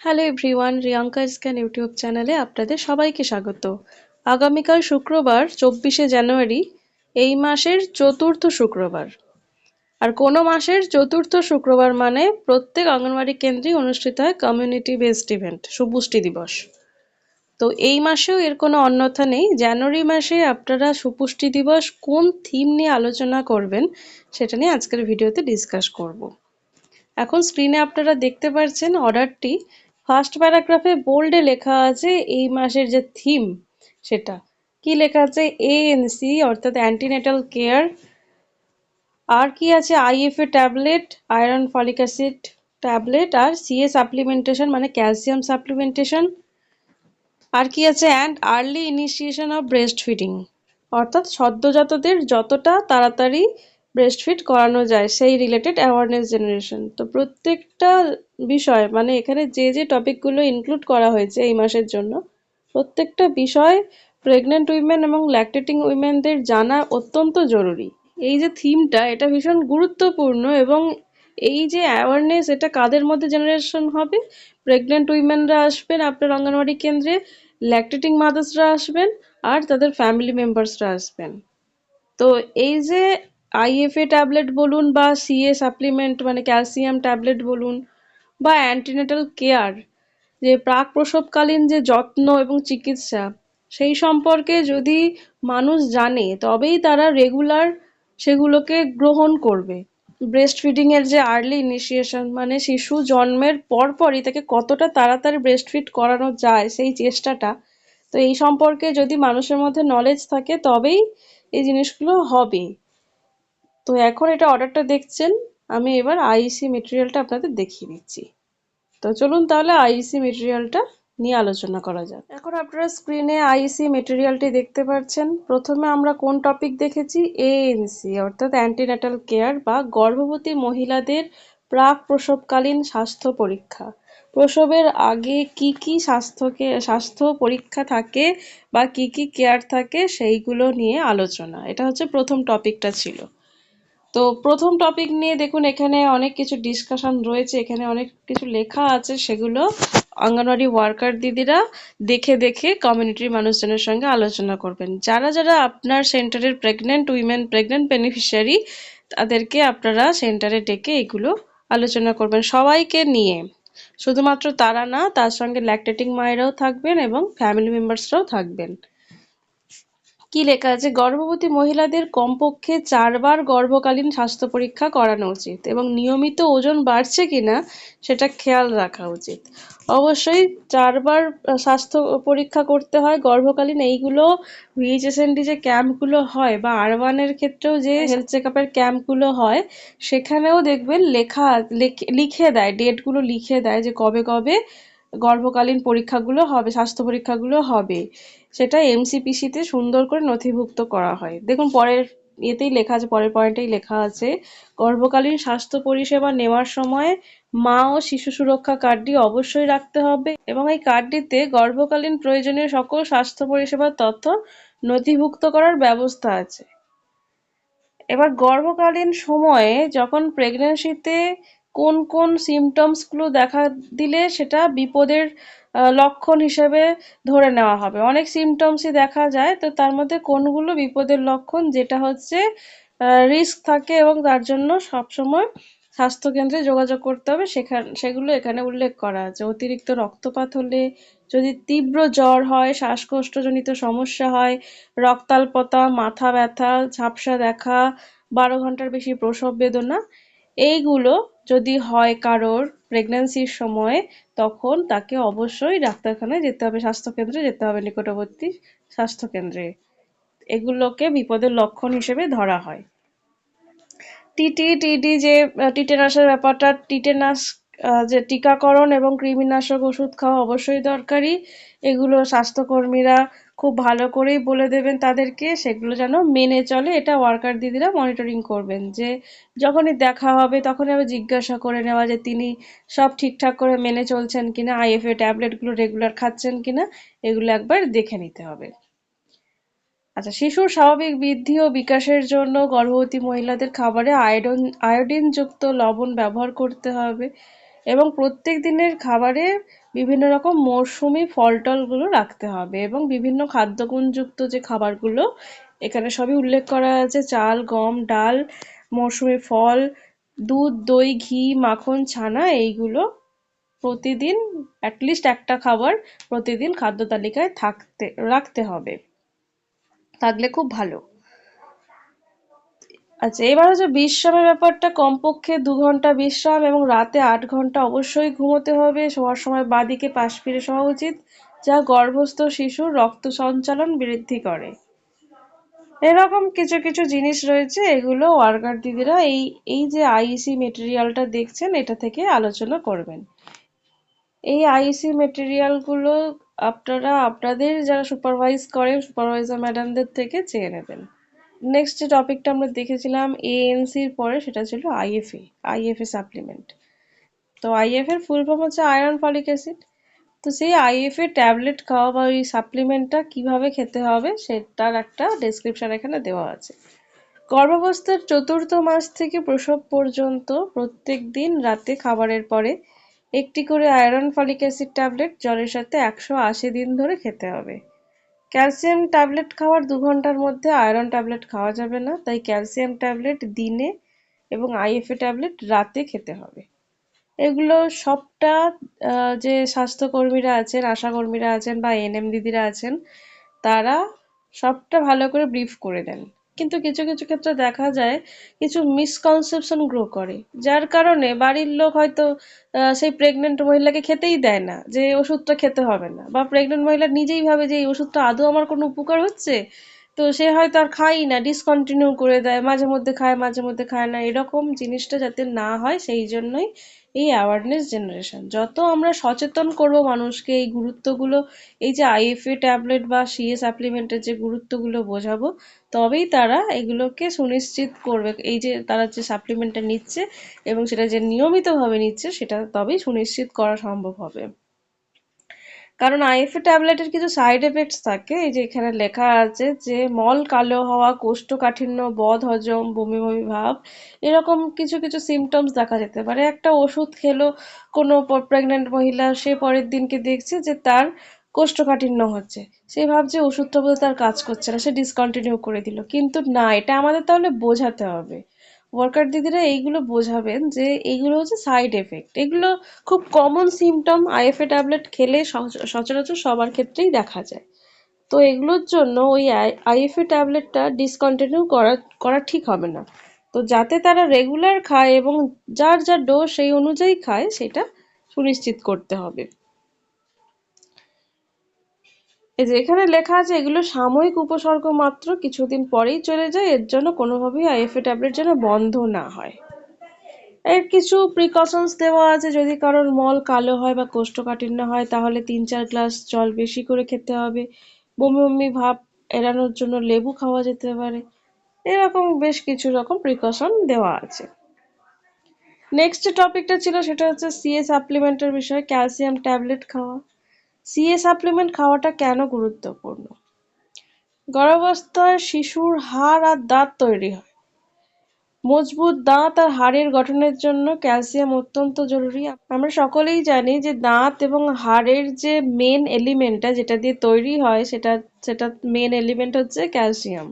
Hello everyone Riyanka scan YouTube চ্যানেলে আপনাদের সবাইকে স্বাগত। আগামীকাল শুক্রবার, চব্বিশে জানুয়ারি, এই মাসের চতুর্থ শুক্রবার। আর কোনো মাসের চতুর্থ শুক্রবার মানে প্রত্যেক অঙ্গনওয়াড়ি কেন্দ্রেই অনুষ্ঠিত হয় কমিউনিটি বেসড ইভেন্ট সুপুষ্টি দিবস। তো এই মাসেও এর কোনো অন্যথা নেই। জানুয়ারি মাসে আপনারা সুপুষ্টি দিবস কোন থিম নিয়ে আলোচনা করবেন, সেটা নিয়ে আজকের ভিডিওতে ডিসকাস করব। এখন স্ক্রিনে আপনারা দেখতে পাচ্ছেন অর্ডারটি ফার্স্ট প্যারাগ্রাফে বোল্ডে লেখা আছে এই মাসের যে থিম সেটা। কি লেখা আছে? এএনসি অর্থাৎ অ্যান্টিনেটাল কেয়ার আর কি আছে? IFA tablet iron folic acid tablet আর সিএ সাপ্লিমেন্টেশন মানে ক্যালসিয়াম সাপ্লিমেন্টেশন আর কি আছে? And early initiation of breast feeding অর্থাৎ সদ্যজাতদের যতটা তাড়াতাড়ি ব্রেস্টফিড করানো যায়, সেই রিলেটেড অ্যাওয়ারনেস জেনারেশন তো প্রত্যেকটা বিষয় মানে এখানে যে যে টপিকগুলো ইনক্লুড করা হয়েছে এই মাসের জন্য, প্রত্যেকটা বিষয় প্রেগনেন্ট উইমেন এবং ল্যাকটেটিং উইমেনদের জানা অত্যন্ত জরুরি। এই যে থিমটা এটা ভীষণ গুরুত্বপূর্ণ এবং এই যে অ্যাওয়ারনেস এটা কাদের মধ্যে জেনারেশন হবে? প্রেগনেন্ট উইমেনরা আসবেন আপনার অঙ্গনওয়াড়ি কেন্দ্রে ল্যাকটেটিং মাদার্সরা আসবেন আর তাদের ফ্যামিলি মেম্বার্সরা আসবেন। তো এই যে আইএফএ ট্যাবলেট বলুন বা সিএ সাপ্লিমেন্ট মানে ক্যালসিয়াম ট্যাবলেট বলুন বা অ্যান্টিনেটাল কেয়ার যে প্রাক প্রসবকালীন যে যত্ন এবং চিকিৎসা, সেই সম্পর্কে যদি মানুষ জানে, তবেই তারা রেগুলার সেগুলোকে গ্রহণ করবে। ব্রেস্ট ফিডিংয়ের যে আর্লি ইনিশিয়েশন মানে শিশু জন্মের পরপরই তাকে কতটা তাড়াতাড়ি ব্রেস্ট ফিড করানো যায়, সেই চেষ্টাটা, তো এই সম্পর্কে যদি মানুষের মধ্যে নলেজ থাকে, তবেই এই জিনিসগুলো হবে। তো এখন এটা অর্ডারটা দেখছেন, আমি এবার আইসি মেটেরিয়ালটা আপনাদের দেখিয়ে দিচ্ছি। তো চলুন তাহলে আইসি মেটেরিয়ালটা নিয়ে আলোচনা করা যাক। এখন আপনারা স্ক্রিনে আইসি মেটেরিয়ালটি দেখতে পাচ্ছেন। প্রথমে আমরা কোন টপিক দেখেছি? এএনসি অর্থাৎ অ্যান্টিনাটাল কেয়ার বা গর্ভবতী মহিলাদের প্রাক প্রসবকালীন স্বাস্থ্য পরীক্ষা। প্রসবের আগে কি কি স্বাস্থ্যকে, স্বাস্থ্য পরীক্ষা থাকে বা কি কি কেয়ার থাকে সেইগুলো নিয়ে আলোচনা। এটা হচ্ছে প্রথম টপিকটা ছিল। তো প্রথম টপিক নিয়ে দেখুন, এখানে অনেক কিছু ডিসকাশন রয়েছে, এখানে অনেক কিছু লেখা আছে, সেগুলো অঙ্গনওয়াড়ি ওয়ার্কার দিদিরা দেখে দেখে কমিউনিটির মানুষজনের সঙ্গে আলোচনা করবেন। যারা যারা আপনার সেন্টারের প্রেগনেন্ট উইমেন প্রেগনেন্ট বেনিফিশিয়ারি তাদেরকে আপনারা সেন্টারে ডেকে এগুলো আলোচনা করবেন সবাইকে নিয়ে। শুধুমাত্র তারা না, তার সঙ্গে ল্যাকটেটিং মায়েরাও থাকবেন এবং ফ্যামিলি মেম্বার্সরাও থাকবেন। কি লেখা আছে? গর্ভবতী মহিলাদের কমপক্ষে চারবার গর্ভকালীন স্বাস্থ্য পরীক্ষা করানো উচিত এবং নিয়মিত ওজন বাড়ছে কিনা সেটা খেয়াল রাখা উচিত। অবশ্যই চারবার স্বাস্থ্য পরীক্ষা করতে হয়। গর্ভকালীন এইগুলো ভিএইচএসএনডি যে ক্যাম্পগুলো হয় বা আর ওয়ানের ক্ষেত্রেও যে হেলথ চেক আপের ক্যাম্পগুলো হয়, সেখানেও দেখবেন লেখা, লিখে দেয়, ডেটগুলো লিখে দেয় যে কবে কবে গর্ভকালীন পরীক্ষাগুলো হবে, স্বাস্থ্য পরীক্ষাগুলো হবে। সেটা এমসিপিসিতে সুন্দর করে নথিভুক্ত করা হয়। দেখুন, পরের এতেই লেখা আছে, পরের পয়েন্টেই লেখা আছে, গর্ভকালীন স্বাস্থ্য পরিষেবা নেওয়ার সময় মা ও শিশু সুরক্ষা কার্ডটি অবশ্যই রাখতে হবে এবং এই কার্ডটিতে গর্ভকালীন প্রয়োজনীয় সকল স্বাস্থ্য পরিষেবার তথ্য নথিভুক্ত করার ব্যবস্থা আছে। এবার গর্ভকালীন সময়ে যখন প্রেগনেন্সিতে কোন কোন সিমটমসগুলো দেখা দিলে সেটা বিপদের লক্ষণ হিসেবে ধরে নেওয়া হবে। অনেক সিমটমসই দেখা যায়, তো তার মধ্যে কোনগুলো বিপদের লক্ষণ? যেটা হচ্ছে রিস্ক থাকে এবং তার জন্য সবসময় স্বাস্থ্যকেন্দ্রে যোগাযোগ করতে হবে। সেখান, সেগুলো এখানে উল্লেখ করা আছে। অতিরিক্ত রক্তপাত হলে যদি তীব্র জ্বর হয়, শ্বাসকষ্টজনিত সমস্যা হয়, রক্তাল্পতা, মাথা ব্যথা, ঝাপসা দেখা, বারো ঘণ্টার বেশি প্রসব বেদনা এইগুলো যদি হয় কারোর প্রেগন্যান্সির সময়, তখন তাকে অবশ্যই ডাক্তারখানায় যেতে হবে, স্বাস্থ্যকেন্দ্রে যেতে হবে, নিকটবর্তী স্বাস্থ্যকেন্দ্রে। এগুলোকে বিপদের লক্ষণ হিসেবে ধরা হয়। টিটি টিডি যে টিটেনাসের ব্যাপারটা, টিটেনাস যে টিকাকরণ এবং কৃমিনাশক ওষুধ খাওয়া অবশ্যই দরকারি। এগুলো স্বাস্থ্যকর্মীরা খুব ভালো করেই বলে দেবেন তাদেরকে, সেগুলো যেন মেনে চলে। এটা ওয়ার্কার দিদিরা মনিটরিং করবেন যে যখনই দেখা হবে তখনই আবার জিজ্ঞাসা করে নেওয়া যে তিনি সব ঠিকঠাক করে মেনে চলছেন কিনা আইএফএ ট্যাবলেটগুলো রেগুলার খাচ্ছেন কিনা, এগুলো একবার দেখে নিতে হবে। আচ্ছা শিশুর স্বাভাবিক বৃদ্ধি ও বিকাশের জন্য গর্ভবতী মহিলাদের খাবারে আয়োডিন আয়োডিনযুক্ত লবণ ব্যবহার করতে হবে। এবং প্রত্যেক দিনের খাবারে বিভিন্ন রকম মরশুমি ফল টলগুলো রাখতে হবে এবং বিভিন্ন খাদ্যগুণযুক্ত যে খাবারগুলো এখানে সবই উল্লেখ করা আছে। চাল, গম, ডাল মরশুমি ফল, দুধ, দই, ঘি, মাখন, ছানা, এইগুলো প্রতিদিন অ্যাটলিস্ট একটা খাবার প্রতিদিন খাদ্য তালিকায় থাকতে, রাখতে হবে। থাকলে খুব ভালো। আচ্ছা এবার হচ্ছে বিশ্রামের ব্যাপারটা, কমপক্ষে দু ঘণ্টা বিশ্রাম এবং রাতে আট ঘণ্টা অবশ্যই ঘুমোতে হবে। শোয়ার সময় বাঁদিকে পাশ ফিরে শোয়া উচিত, যা গর্ভস্থ শিশুর রক্ত সঞ্চালন বৃদ্ধি করে। এরকম কিছু কিছু জিনিস রয়েছে, এগুলো ওয়ার্কার দিদিরা এই এই যে আইসি মেটেরিয়ালটা দেখছেন, এটা থেকে আলোচনা করবেন। এই আইসি মেটেরিয়ালগুলো আপনারা, আপনাদের যারা সুপারভাইজ করেন, সুপারভাইজার ম্যাডামদের থেকে চেয়ে নেবেন। নেক্সট যে টপিকটা আমরা দেখেছিলাম এএনসির পরে সেটা ছিল আইএফএ আইএফএ সাপ্লিমেন্ট তো আইএফ এর ফুল ফর্ম হচ্ছে আয়রন ফলিক অ্যাসিড তো সেই আইএফএ ট্যাবলেট খাওয়া বা ওই সাপ্লিমেন্টটা কীভাবে খেতে হবে সেটার একটা ডেসক্রিপশন এখানে দেওয়া আছে। গর্ভাবস্থার চতুর্থ মাস থেকে প্রসব পর্যন্ত প্রত্যেক দিন রাতে খাবারের পরে একটি করে আয়রন ফলিক অ্যাসিড ট্যাবলেট জলের সাথে একশো আশি দিন ধরে খেতে হবে। ক্যালসিয়াম ট্যাবলেট খাওয়ার দু ঘণ্টার মধ্যে আয়রন ট্যাবলেট খাওয়া যাবে না, তাই ক্যালসিয়াম ট্যাবলেট দিনে এবং আইএফএ ট্যাবলেট রাতে খেতে হবে। এগুলো সবটা যে স্বাস্থ্যকর্মীরা আছেন, আশাকর্মীরা আছেন বা এনএম দিদিরা আছেন, তারা সবটা ভালো করে ব্রিফ করে দেন। কিন্তু কিছু কিছু ক্ষেত্রে দেখা যায় কিছু মিসকনসেপশন গ্রো করে। যার কারণে বাড়ির লোক হয়তো সেই প্রেগনেন্ট মহিলাকে খেতেই দেয় না, যে ওষুধটা খেতে হবে না। বা প্রেগনেন্ট মহিলা নিজেই ভাবে যে এই ওষুধটা আদৌ আমার কোনো উপকার হচ্ছে? তো সে হয়তো আর খায়ই না ডিসকন্টিনিউ করে দেয়, মাঝে মধ্যে খায়, মাঝে মধ্যে খায় না, এরকম জিনিসটা যাতে না হয়, সেই জন্যই এই অ্যাওয়ারনেস জেনারেশন যত আমরা সচেতন করব মানুষকে, এই গুরুত্বগুলো, এই যে আইএফএ ট্যাবলেট বা সিএ সাপ্লিমেন্টের যে গুরুত্বগুলো বোঝাবো, তবেই তারা এগুলোকে সুনিশ্চিত করবে। এই যে তারা যে সাপ্লিমেন্টটা নিচ্ছে এবং সেটা যে নিয়মিতভাবে নিচ্ছে, সেটা তবেই সুনিশ্চিত করা সম্ভব হবে। কারণ আইএফএ ট্যাবলেটের কিছু সাইড এফেক্টস থাকে। এই যে এখানে লেখা আছে যে, মল কালো হওয়া, কোষ্ঠকাঠিন্য, বদ হজম, বমি বমি ভাব, এরকম কিছু কিছু সিমটমস দেখা যেতে পারে। একটা ওষুধ খেলো কোনো প্রেগনেন্ট মহিলা, সে পরের দিনকে দেখছে যে তার কোষ্ঠকাঠিন্য হচ্ছে। সে ভাবছে ওষুধটা বোধ তার কাজ করছে না, সে ডিসকন্টিনিউ করে দিল। কিন্তু না, এটা আমাদের তাহলে বোঝাতে হবে। ওয়ার্কার দিদিরা এইগুলো বোঝাবেন যে এইগুলো হচ্ছে সাইড এফেক্ট এগুলো খুব কমন সিমটম আইএফএ ট্যাবলেট খেলে সচরাচর সবার ক্ষেত্রেই দেখা যায়। তো এগুলোর জন্য ওই আইএফএ ট্যাবলেটটা ডিসকন্টিনিউ করা করা ঠিক হবে না। তো যাতে তারা রেগুলার খায় এবং যার যা ডোজ সেই অনুযায়ী খায়, সেটা সুনিশ্চিত করতে হবে। এই যে এখানে লেখা আছে, এগুলো সাময়িক উপসর্গ মাত্র, কিছুদিন পরেই চলে যায়, এর জন্য কোনোভাবেই আইএফএ ট্যাবলেট যেন বন্ধ না হয়। এর কিছু প্রিকশনস দেওয়া আছে, যদি কারোর মল কালো হয় বা কোষ্ঠকাঠিন্য হয়, তাহলে তিন চার গ্লাস জল বেশি করে খেতে হবে। বমি বমি ভাব এড়ানোর জন্য লেবু খাওয়া যেতে পারে। এরকম বেশ কিছু রকম প্রিকশন দেওয়া আছে। নেক্সট যে টপিকটা ছিল, সেটা হচ্ছে সিএ সাপ্লিমেন্টের বিষয়ে ক্যালসিয়াম ট্যাবলেট খাওয়া। সিএ সাপ্লিমেন্ট খাওয়াটা কেন গুরুত্বপূর্ণ? গর্ভাবস্থায় শিশুর হাড় আর দাঁত তৈরি হয়। মজবুত দাঁত আর হাড়ের গঠনের জন্য ক্যালসিয়াম অত্যন্ত জরুরি। আমরা সকলেই জানি যে দাঁত এবং হাড়ের যে মেন এলিমেন্টটা যেটা দিয়ে তৈরি হয়, সেটা সেটা মেন এলিমেন্ট হচ্ছে ক্যালসিয়াম।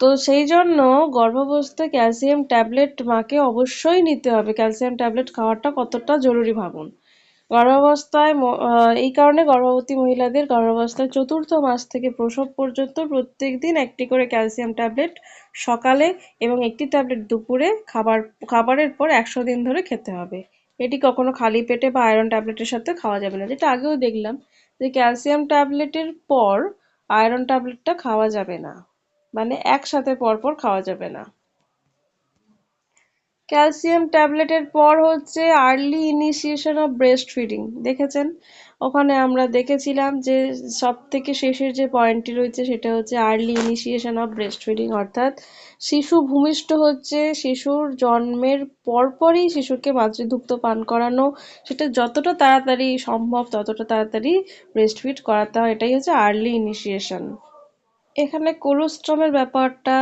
তো সেই জন্য গর্ভাবস্থায় ক্যালসিয়াম ট্যাবলেট মাকে অবশ্যই নিতে হবে। ক্যালসিয়াম ট্যাবলেট খাওয়াটা কতটা জরুরি ভাবুন। গর্ভাবস্থায় এই কারণে গর্ভবতী মহিলাদের গর্ভাবস্থার চতুর্থ মাস থেকে প্রসব পর্যন্ত প্রত্যেক দিন একটি করে ক্যালসিয়াম ট্যাবলেট সকালে এবং একটি ট্যাবলেট দুপুরে খাবার, খাবারের পর একশো দিন ধরে খেতে হবে। এটি কখনো খালি পেটে বা আয়রন ট্যাবলেটের সাথে খাওয়া যাবে না। যেটা আগেও দেখলাম যে ক্যালসিয়াম ট্যাবলেটের পর আয়রন ট্যাবলেটটা খাওয়া যাবে না। মানে একসাথে পরপর খাওয়া যাবে না। ক্যালসিয়াম ট্যাবলেটের পর হচ্ছে early initiation of breast feeding, দেখেছেন? ওখানে আমরা দেখেছিলাম যে সব থেকে শেষের যে পয়েন্টটি রয়েছে সেটা হচ্ছে early initiation of breast feeding, অর্থাৎ শিশু ভূমিষ্ঠ হচ্ছে শিশুর জন্মের পরপরই শিশুকে মাতৃদুগ্ধ পান করানো, সেটা যতটা তাড়াতাড়ি সম্ভব ততটা তাড়াতাড়ি ব্রেস্ট ফিড করাতে হয়, এটাই হচ্ছে আর্লি ইনিশিয়েশন। এখানে কোলোস্ট্রমের ব্যাপারটা,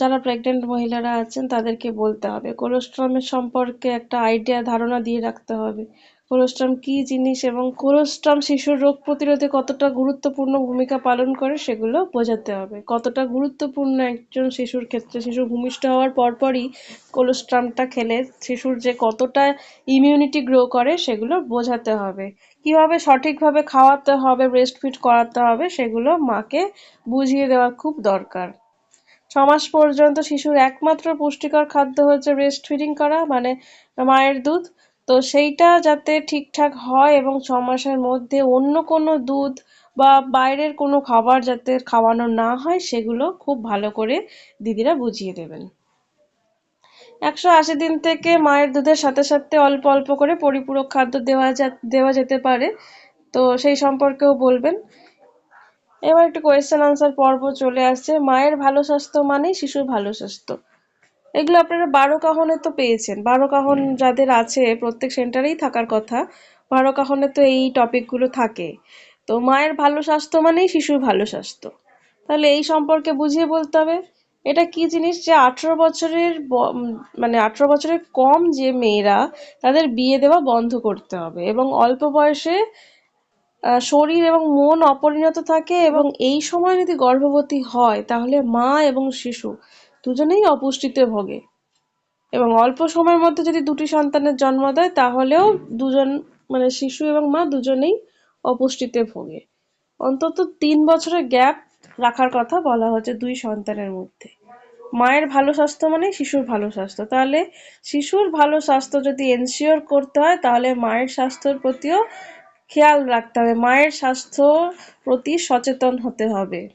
যারা প্রেগনেন্ট মহিলারা আছেন তাদেরকে বলতে হবে। কোলোস্ট্রমের সম্পর্কে একটা আইডিয়া ধারণা দিয়ে রাখতে হবে। কোলোস্ট্রাম কি জিনিস এবং কোলোস্ট্রাম শিশুর রোগ প্রতিরোধে কতটা গুরুত্বপূর্ণ ভূমিকা পালন করে সেগুলো বোঝাতে হবে। কতটা গুরুত্বপূর্ণ একজন শিশুর ক্ষেত্রে? শিশু ভূমিষ্ঠ হওয়ার পরপরই কোলোস্ট্রামটা খেলে শিশুর যে কতটা ইমিউনিটি গ্রো করে সেগুলো বোঝাতে হবে। কীভাবে সঠিকভাবে খাওয়াতে হবে ব্রেস্ট ফিড করাতে হবে সেগুলো মাকে বুঝিয়ে দেওয়া খুব দরকার। ছমাস পর্যন্ত শিশুর একমাত্র পুষ্টিকর খাদ্য হচ্ছে ব্রেস্ট ফিডিং করা মানে মায়ের দুধ। তো সেইটা যাতে ঠিকঠাক হয় এবং ছ মাসের মধ্যে অন্য কোনো দুধ বা বাইরের কোনো খাবার যাতে খাওয়ানো না হয়, সেগুলো খুব ভালো করে দিদিরা বুঝিয়ে দেবেন। একশো আশি দিন থেকে মায়ের দুধের সাথে সাথে অল্প অল্প করে পরিপূরক খাদ্য দেওয়া যা, দেওয়া যেতে পারে। তো সেই সম্পর্কেও বলবেন। এবার একটু কোয়েশ্চেন আনসার পর্ব চলে আসছে। মায়ের ভালো স্বাস্থ্য মানেই শিশুর ভালো স্বাস্থ্য। এগুলো আপনারা বারো কাহনে তো পেয়েছেন। বারো কাহন যাদের আছে প্রত্যেক সেন্টারেই থাকার কথা, বারো কাহনে তো এই টপিকগুলো থাকে। তো মায়ের ভালো স্বাস্থ্য মানেই শিশুর ভালো স্বাস্থ্য। তাহলে এই সম্পর্কে বুঝিয়ে বলতে হবে, এটা কি জিনিস যে আঠেরো বছরের মানে আঠেরো বছরের কম যে মেয়েরা, তাদের বিয়ে দেওয়া বন্ধ করতে হবে এবং অল্প বয়সে শরীর এবং মন অপরিণত থাকে এবং এই সময় যদি গর্ভবতী হয়, তাহলে মা এবং শিশু দুজনেই অপুষ্টিতে ভোগে। এবং অল্প সময়ের মধ্যে যদি দুটি সন্তানের জন্ম দেয়, তাহলেও দুজন মানে শিশু এবং মা দুজনেই অপুষ্টিতে ভোগে। অন্তত তিন বছরের গ্যাপ রাখার কথা বলা হচ্ছে দুই সন্তানের মধ্যে। মায়ের ভালো স্বাস্থ্য মানে শিশুর ভালো স্বাস্থ্য। তাহলে শিশুর ভালো স্বাস্থ্য যদি এনশিওর করতে হয়, তাহলে মায়ের স্বাস্থ্যের প্রতিও খেয়াল রাখতে হবে। মায়ের স্বাস্থ্য প্রতি সচেতন হতে হবে।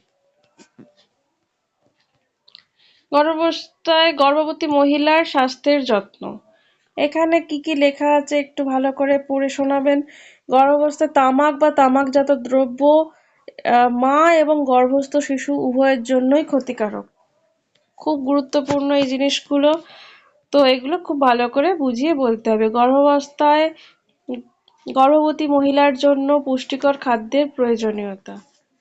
গর্ভাবস্থায় গর্ভবতী মহিলার স্বাস্থ্যের যত্ন। এখানে কি কি লেখা আছে একটু ভালো করে পড়ে শোনাবেন। গর্ভাবস্থায় তামাক বা তামাকজাত দ্রব্য মা এবং গর্ভস্থ শিশু উভয়ের জন্যই ক্ষতিকারক। খুব গুরুত্বপূর্ণ এই জিনিসগুলো। তো এগুলো খুব ভালো করে বুঝিয়ে বলতে হবে। গর্ভাবস্থায় গর্ভবতী মহিলার জন্য পুষ্টিকর খাদ্যের প্রয়োজনীয়তা।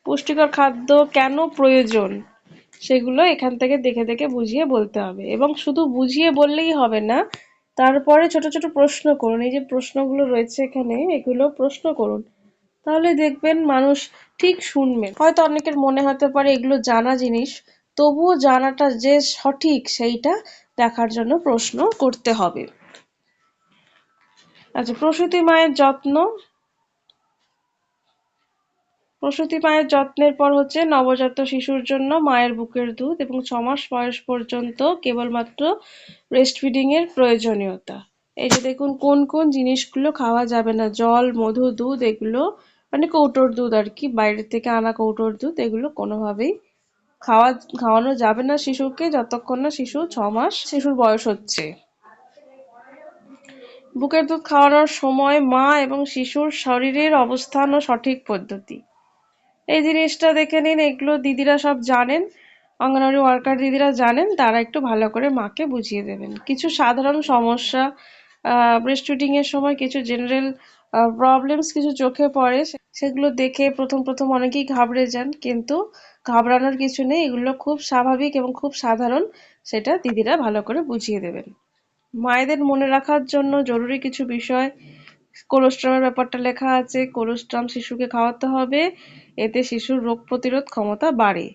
পুষ্টিকর খাদ্য কেন প্রয়োজন? সেগুলো এখান থেকে দেখে দেখে বুঝিয়ে বলতে হবে। এবং শুধু বুঝিয়ে বললেই হবে না, তারপরে ছোট ছোট প্রশ্ন করুন। এই যে প্রশ্নগুলো রয়েছে এখানে, এগুলো প্রশ্ন করুন। তাহলে দেখবেন মানুষ ঠিক শুনবেন। হয়তো অনেকের মনে হতে পারে এগুলো জানা জিনিস, তবুও জানাটা যে সঠিক সেইটা দেখার জন্য প্রশ্ন করতে হবে। আচ্ছা প্রসূতি মায়ের যত্ন প্রসূতি মায়ের যত্নের পর হচ্ছে নবজাত শিশুর জন্য মায়ের বুকের দুধ এবং ছ মাস বয়স পর্যন্ত কেবলমাত্র ব্রেস্ট ফিডিং এর প্রয়োজনীয়তা। এই যে দেখুন, কোন কোন জিনিসগুলো খাওয়া যাবে না, জল, মধু, দুধ, এগুলো মানে কৌটোর দুধ আর কি, বাইরে থেকে আনা কৌটোর দুধ, এগুলো কোনোভাবেই খাওয়া, খাওয়ানো যাবে না শিশুকে যতক্ষণ না শিশু ছ মাস শিশুর বয়স হচ্ছে। বুকের দুধ খাওয়ানোর সময় মা এবং শিশুর শরীরের অবস্থান ও সঠিক পদ্ধতি। এই জিনিসটা দেখে নিন, এগুলো দিদিরা সব জানেন, অঙ্গনওয়াড়ি ওয়ার্কার দিদিরা জানেন, তারা একটু ভালো করে মাকে বুঝিয়ে দেবেন। কিছু সাধারণ সমস্যা ব্রেস্ট এর সময় কিছু জেনারেল প্রবলেমস কিছু চোখে পড়ে সেগুলো দেখে প্রথম প্রথম অনেকেই ঘাবড়ে যান, কিন্তু ঘাবড়ানোর কিছু নেই, এগুলো খুব স্বাভাবিক এবং খুব সাধারণ, সেটা দিদিরা ভালো করে বুঝিয়ে দেবেন। মায়েদের মনে রাখার জন্য জরুরি কিছু বিষয় কোলোস্ট্রামের ব্যাপারটা লেখা আছে কোলোস্ট্রাম শিশুকে খাওয়াতে হবে এতে শিশুর রোগ প্রতিরোধ ক্ষমতা বাড়ে।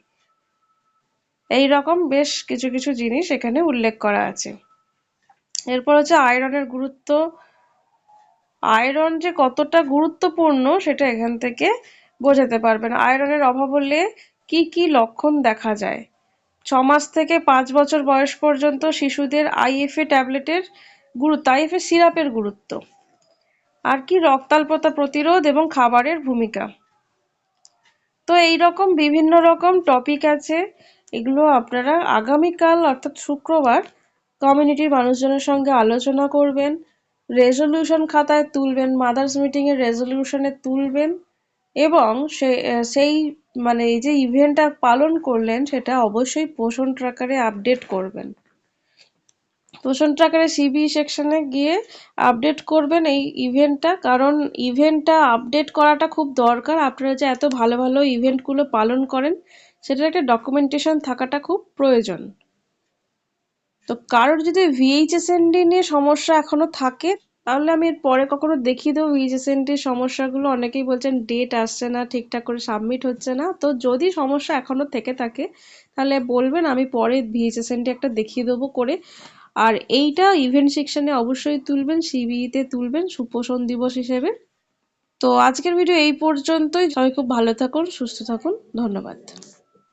এই রকম বেশ কিছু কিছু জিনিস এখানে উল্লেখ করা আছে। এরপর হচ্ছে আয়রনের গুরুত্ব। আয়রন যে কতটা গুরুত্বপূর্ণ সেটা এখান থেকে বোঝাতে পারবেন। আয়রনের অভাব হলে কি কি লক্ষণ দেখা যায়? ছ মাস থেকে পাঁচ বছর বয়স পর্যন্ত শিশুদের আইএফএ ট্যাবলেটের গুরুত্ব, আইএফএ সিরাপের গুরুত্ব। আর কি রক্তাল্পতা প্রতিরোধ এবং খাবারের ভূমিকা? তো এই রকম বিভিন্ন রকম টপিক আছে। এগুলো আপনারা আগামীকাল, অর্থাৎ শুক্রবার কমিউনিটির মানুষজনের সঙ্গে আলোচনা করবেন। রেজলিউশন খাতায় তুলবেন মাদার্স মিটিংয়ের রেজলিউশনে তুলবেন এবং সে, সেই মানে এই যে ইভেন্টটা পালন করলেন, সেটা অবশ্যই পোষণ ট্রাকারে আপডেট করবেন। পোষণ ট্রাকারে সিবি সেকশনে গিয়ে আপডেট করবেন এই ইভেন্টটা কারণ ইভেন্টটা আপডেট করাটা খুব দরকার। আপনারা যে এত ভালো ভালো ইভেন্টগুলো পালন করেন, সেটার একটা ডকুমেন্টেশন থাকাটা খুব প্রয়োজন। তো কারোর যদি ভিএইচএসএনডি নিয়ে সমস্যা এখনও থাকে, তাহলে আমি পরে কখনো দেখিয়ে দেবো ভিএইচএসএনডির সমস্যাগুলো। অনেকেই বলছেন ডেট আসছে না, ঠিকঠাক করে সাবমিট হচ্ছে না। তো যদি সমস্যা এখনও থেকে থাকে, তাহলে বলবেন, আমি পরে ভিএইচএসএনডি একটা দেখিয়ে দেবো করে। আর এইটা ইভেন্ট সেকশনে অবশ্যই তুলবেন সিবিইতে তুলবেন, সুপোষণ দিবস হিসেবে। তো আজকের ভিডিও এই পর্যন্তই। সবাই খুব ভালো থাকুন, সুস্থ থাকুন। ধন্যবাদ।